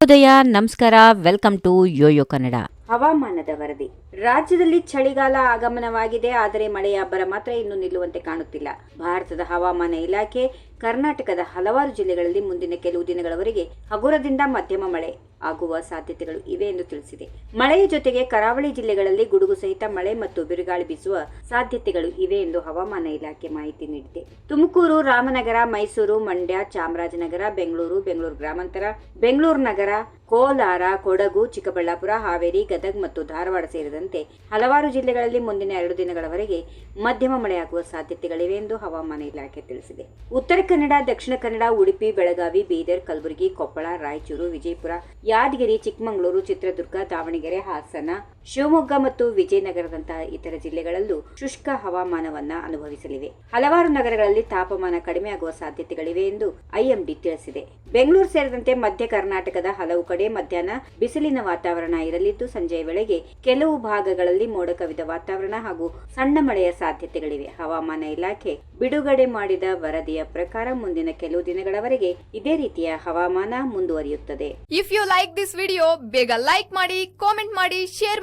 ಉದಯ ನಮಸ್ಕಾರ welcome to Yoyo Kannada ಹವಾಮಾನದ ವರದಿ. ರಾಜ್ಯದಲ್ಲಿ ಚಳಿಗಾಲ ಆಗಮನವಾಗಿದೆ, ಆದರೆ ಮಳೆಯ ಅಬ್ಬರ ಮಾತ್ರ ಇನ್ನು ನಿಲ್ಲುವಂತೆ ಕಾಣುತ್ತಿಲ್ಲ. ಭಾರತದ ಹವಾಮಾನ ಇಲಾಖೆ ಕರ್ನಾಟಕದ ಹಲವಾರು ಜಿಲ್ಲೆಗಳಲ್ಲಿ ಮುಂದಿನ ಕೆಲವು ದಿನಗಳವರೆಗೆ ಹಗುರದಿಂದ ಮಧ್ಯಮ ಮಳೆ ಆಗುವ ಸಾಧ್ಯತೆಗಳು ಇವೆ ಎಂದು ತಿಳಿಸಿದೆ. ಮಳೆಯ ಜೊತೆಗೆ ಕರಾವಳಿ ಜಿಲ್ಲೆಗಳಲ್ಲಿ ಗುಡುಗು ಸಹಿತ ಮಳೆ ಮತ್ತು ಬಿರುಗಾಳಿ ಬೀಸುವ ಸಾಧ್ಯತೆಗಳು ಇವೆ ಎಂದು ಹವಾಮಾನ ಇಲಾಖೆ ಮಾಹಿತಿ ನೀಡಿದೆ. ತುಮಕೂರು, ರಾಮನಗರ, ಮೈಸೂರು, ಮಂಡ್ಯ, ಚಾಮರಾಜನಗರ, ಬೆಂಗಳೂರು ಬೆಂಗಳೂರು ಗ್ರಾಮಾಂತರ, ಬೆಂಗಳೂರು ನಗರ, ಕೋಲಾರ, ಕೊಡಗು, ಚಿಕ್ಕಬಳ್ಳಾಪುರ, ಹಾವೇರಿ, ಗದಗ್ ಮತ್ತು ಧಾರವಾಡ ಸೇರಿದಂತೆ ಹಲವಾರು ಜಿಲ್ಲೆಗಳಲ್ಲಿ ಮುಂದಿನ ಎರಡು ದಿನಗಳವರೆಗೆ ಮಧ್ಯಮ ಮಳೆಯಾಗುವ ಸಾಧ್ಯತೆಗಳಿವೆ ಎಂದು ಹವಾಮಾನ ಇಲಾಖೆ ತಿಳಿಸಿದೆ. ಉತ್ತರ ಕನ್ನಡ, ದಕ್ಷಿಣ ಕನ್ನಡ, ಉಡುಪಿ, ಬೆಳಗಾವಿ, ಬೀದರ್, ಕಲಬುರಗಿ, ಕೊಪ್ಪಳ, ರಾಯಚೂರು, ವಿಜಯಪುರ, ಯಾದಗಿರಿ, ಚಿಕ್ಕಮಗಳೂರು, ಚಿತ್ರದುರ್ಗ, ದಾವಣಗೆರೆ, ಹಾಸನ ಶಿವಮೊಗ್ಗ ಮತ್ತು ವಿಜಯನಗರದಂತಹ ಇತರ ಜಿಲ್ಲೆಗಳಲ್ಲೂ ಶುಷ್ಕ ಹವಾಮಾನವನ್ನ ಅನುಭವಿಸಲಿವೆ. ಹಲವಾರು ನಗರಗಳಲ್ಲಿ ತಾಪಮಾನ ಕಡಿಮೆಯಾಗುವ ಸಾಧ್ಯತೆಗಳಿವೆ ಎಂದು ಐಎಂಡಿ ತಿಳಿಸಿದೆ. ಬೆಂಗಳೂರು ಸೇರಿದಂತೆ ಮಧ್ಯ ಕರ್ನಾಟಕದ ಹಲವು ಕಡೆ ಮಧ್ಯಾಹ್ನ ಬಿಸಿಲಿನ ವಾತಾವರಣ ಇರಲಿದ್ದು, ಸಂಜೆಯ ವೇಳೆಗೆ ಕೆಲವು ಭಾಗಗಳಲ್ಲಿ ಮೋಡ ಕವಿದ ವಾತಾವರಣ ಹಾಗೂ ಸಣ್ಣ ಮಳೆಯ ಸಾಧ್ಯತೆಗಳಿವೆ. ಹವಾಮಾನ ಇಲಾಖೆ ಬಿಡುಗಡೆ ಮಾಡಿದ ವರದಿಯ ಪ್ರಕಾರ ಮುಂದಿನ ಕೆಲವು ದಿನಗಳವರೆಗೆ ಇದೇ ರೀತಿಯ ಹವಾಮಾನ ಮುಂದುವರಿಯುತ್ತದೆ. If you like this video ಬೇಗ ಲೈಕ್ ಮಾಡಿ ಕಾಮೆಂಟ್ ಮಾಡಿ ಶೇರ್